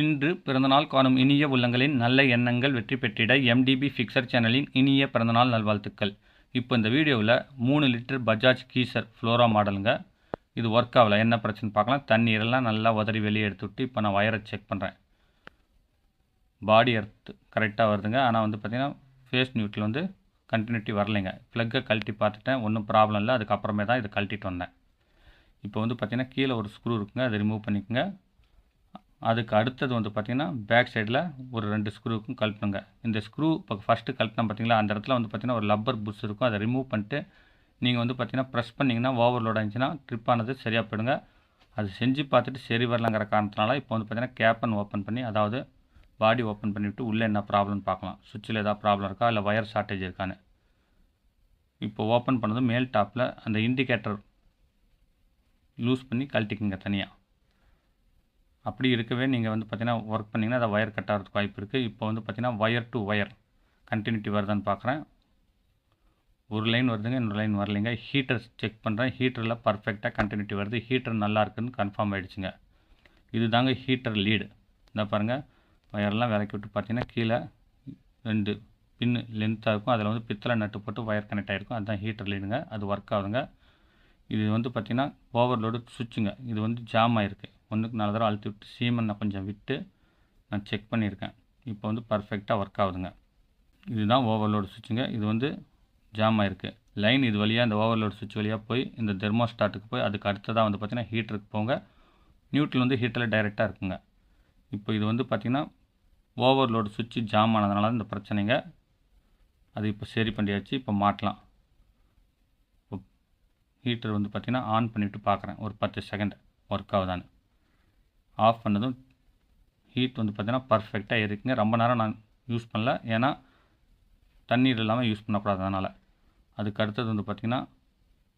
இன்று பிறந்தநாள் காணும் இனிய உள்ளங்களின் நல்ல எண்ணங்கள் வெற்றி பெற்றிட எம்டிபி ஃபிக்சர் சேனலின் இனிய பிறந்தநாள் நல்வாழ்த்துக்கள். இப்போ இந்த வீடியோவில் மூணு லிட்டர் பஜாஜ் கீசர் ஃப்ளோரா மாடலுங்க. இது ஒர்க் ஆகல என்ன பிரச்சனை பார்க்கலாம். தண்ணீரெல்லாம் நல்லா உதறி வெளியே எடுத்து விட்டு இப்போ நான் வயரை செக் பண்ணுறேன் பாடி எர்த் கரெக்டாக வருதுங்க. ஆனால் வந்து பார்த்திங்கன்னா ஃபேஸ் நியூட்டில் வந்து கண்டினியூட்டி வரலைங்க. ப்ளக்கை கழட்டி பார்த்துட்டேன் ஒன்றும் ப்ராப்ளம் இல்லை. அதுக்கப்புறமே தான் இதை கழட்டிட்டு வந்தேன். இப்போ வந்து பார்த்திங்கன்னா கீழே ஒரு ஸ்க்ரூ இருக்குங்க. அதை ரிமூவ் பண்ணிக்கோங்க. அதுக்கு அடுத்தது வந்து பார்த்திங்கன்னா பேக் சைடில் ஒரு ரெண்டு ஸ்க்ரூவுக்கும் கழட்டணுங்க இந்த ஸ்க்ரூ இப்போ ஃபஸ்ட்டு கழட்டினா பார்த்தீங்களா அந்த இடத்துல வந்து பார்த்திங்கன்னா ஒரு லப்பர் புஷ் இருக்கும். அதை ரிமூவ் பண்ணிட்டு நீங்கள் வந்து பார்த்திங்கன்னா ப்ரெஸ் பண்ணிங்கன்னா ஓவர்லோட் ஆச்சுன்னா ட்ரிப் ஆனது சரியாக போயிடுங்க. அது செஞ்சு பார்த்துட்டு சரி வரலாங்கிற காரணத்தினால இப்போ வந்து பார்த்திங்கன்னா கேப்பன் ஓப்பன் பண்ணி அதாவது பாடி ஓப்பன் பண்ணிவிட்டு உள்ளே என்ன ப்ராப்ளம்னு பார்க்கலாம். சுவிட்சில் ஏதாவது ப்ராப்ளம் இருக்கா இல்லை ஒயர் ஷார்ட்டேஜ் இருக்கான்னு. இப்போ ஓப்பன் பண்ணதும் மேல் டாப்பில் அந்த இண்டிகேட்டர் லூஸ் பண்ணி கழட்டிக்குங்க தனியாக அப்படி இருக்கவே நீங்கள் வந்து பார்த்தீங்கன்னா ஒர்க் பண்ணிங்கன்னா அதை ஒயர் கட் ஆகிறதுக்கு வாய்ப்பு இருக்குது இப்போ வந்து பார்த்தீங்கன்னா ஒயர் டு ஒயர் கண்டினியூட்டி வருதான்னு பார்க்குறேன் ஒரு லைன் வருதுங்க இன்னொரு லைன் வரலைங்க. ஹீட்டர் செக் பண்ணுறேன் ஹீட்டரில் பர்ஃபெக்டாக கண்டினியூட்டி வருது. ஹீட்டர் நல்லா இருக்குதுன்னு கன்ஃபார்ம் ஆகிடுச்சுங்க இது தாங்க ஹீட்டர் லீடு இந்த பாருங்கள் ஒயர்லாம் விளக்கி விட்டு பார்த்தீங்கன்னா கீழே ரெண்டு பின்னு லென்த்தாக இருக்கும். அதில் வந்து பித்தளை நட்டு போட்டு ஒயர் கனெக்ட் ஆகிருக்கும் அதுதான் ஹீட்டர் லீடுங்க அது ஒர்க் ஆகுதுங்க. இது வந்து பார்த்திங்கன்னா ஓவர்லோடு சுவிட்சுங்க. இது வந்து ஜாம் ஆகிருக்கு ஒன்றுக்கு நாலு தடவை அழுத்தி விட்டு சீமனை கொஞ்சம் விட்டு நான் செக் பண்ணியிருக்கேன். இப்போ வந்து பர்ஃபெக்டாக ஒர்க் ஆகுதுங்க. இதுதான் ஓவர்லோடு சுவிட்சுங்க இது வந்து ஜாம் ஆகிருக்கு லைன் இது வழியாக இந்த ஓவர்லோடு சுவிட்ச் வழியாக போய் இந்த தெர்மோஸ்டாட்டுக்கு போய் அதுக்கு அடுத்ததாக வந்து பார்த்திங்கன்னா ஹீட்டருக்கு போங்க. நியூட்ரல் வந்து ஹீட்டரில் டைரெக்டாக இருக்குங்க. இப்போ இது வந்து பார்த்திங்கன்னா ஓவர்லோடு சுவிட்ச் ஜாம் ஆனதுனால இந்த பிரச்சனைங்க. அது இப்போ சரி பண்ணியாச்சு. இப்போ மாட்டலாம். ஹீட்டர் வந்து பார்த்திங்கன்னா ஆன் பண்ணிவிட்டு பார்க்குறேன் ஒரு பத்து செகண்ட் ஒர்க் ஆகுதான்னு. ஆஃப் பண்ணதும் ஹீட் வந்து பார்த்திங்கன்னா பர்ஃபெக்டாக இருக்குங்க. ரொம்ப நேரம் நான் யூஸ் பண்ணல. ஏன்னா தண்ணீர் இல்லாமல் யூஸ் பண்ணக்கூடாது அதனால். அதுக்கு அடுத்தது வந்து பார்த்திங்கன்னா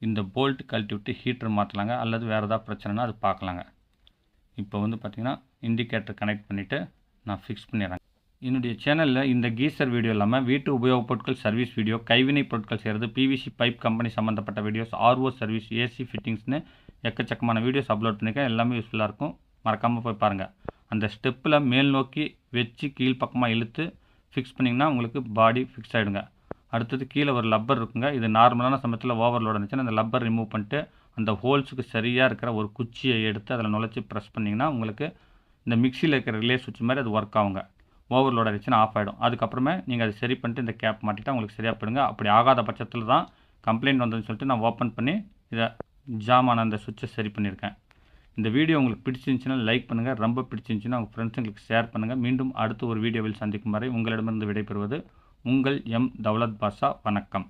இந்த போல்ட் கழட்டி விட்டு ஹீட்டர் மாற்றலாங்க. அல்லது வேறு ஏதாவது பிரச்சனைனா அது பார்க்கலாங்க. இப்போ வந்து பார்த்திங்கன்னா இண்டிகேட்டர் கனெக்ட் பண்ணிவிட்டு நான் ஃபிக்ஸ் பண்ணிடுறேன் என்னுடைய சேனலில் இந்த கீசர் வீடியோ இல்லாமல் வீட்டு உபயோகப் பொருட்கள் சர்வீஸ் வீடியோ கைவினை பொருட்கள் செய்கிறது பிவிசி பைப் கம்பெனி சம்மந்தப்பட்ட வீடியோஸ் ஆர்ஓ சர்வீஸ் ஏசி ஃபிட்டிங்ஸ்னு எக்கச்சக்கமான வீடியோஸ் அப்லோட் பண்ணியிருக்கேன். எல்லாமே யூஸ்ஃபுல்லாக இருக்கும். மறக்காமல் போய் பாருங்கள் அந்த ஸ்டெப்பில் மேல் நோக்கி வச்சு கீழ்ப்பக்கமாக இழுத்து ஃபிக்ஸ் பண்ணிங்கன்னா உங்களுக்கு பாடி ஃபிக்ஸ் ஆகிடுங்க அடுத்தது கீழே ஒரு லப்பர் இருக்குங்க. இது நார்மலான சமயத்தில் ஓவர்லோட் இருந்துச்சுன்னா அந்த லப்பர் ரிமூவ் பண்ணிட்டு அந்த ஹோல்ஸுக்கு சரியாக இருக்கிற ஒரு குச்சியை எடுத்து அதில் நுழைச்சி ப்ரெஸ் பண்ணிங்கன்னா உங்களுக்கு இந்த மிக்சியில் இருக்கிற ரிலே சுவிட்ச் மாதிரி அது ஒர்க் ஆகுங்க. ஓவர்லோட் ஆகிடுச்சுன்னா ஆஃப் ஆகிடும் அதுக்கப்புறமே நீங்கள் அதை சரி பண்ணிட்டு இந்த கேப் மாட்டிட்டா உங்களுக்கு சரியாக போயிடுங்க. அப்படி ஆகாத பட்சத்தில் தான் கம்ப்ளைண்ட் வந்ததுன்னு சொல்லிட்டு நான் ஓப்பன் பண்ணி இதை ஜாமான அந்த சுவிட்சை சரி பண்ணியிருக்கேன். இந்த வீடியோ உங்களுக்கு பிடிச்சிருந்துச்சுன்னா லைக் பண்ணுங்கள் ரொம்ப பிடிச்சிருந்துச்சுன்னா உங்கள் ஃப்ரெண்ட்ஸுங்களுக்கு ஷேர் பண்ணுங்கள் மீண்டும் அடுத்த ஒரு வீடியோவில் சந்திக்கும் வரை உங்களிடமிருந்து விடைபெறுவது உங்கள் எம் தௌலத் பாஷா. வணக்கம்.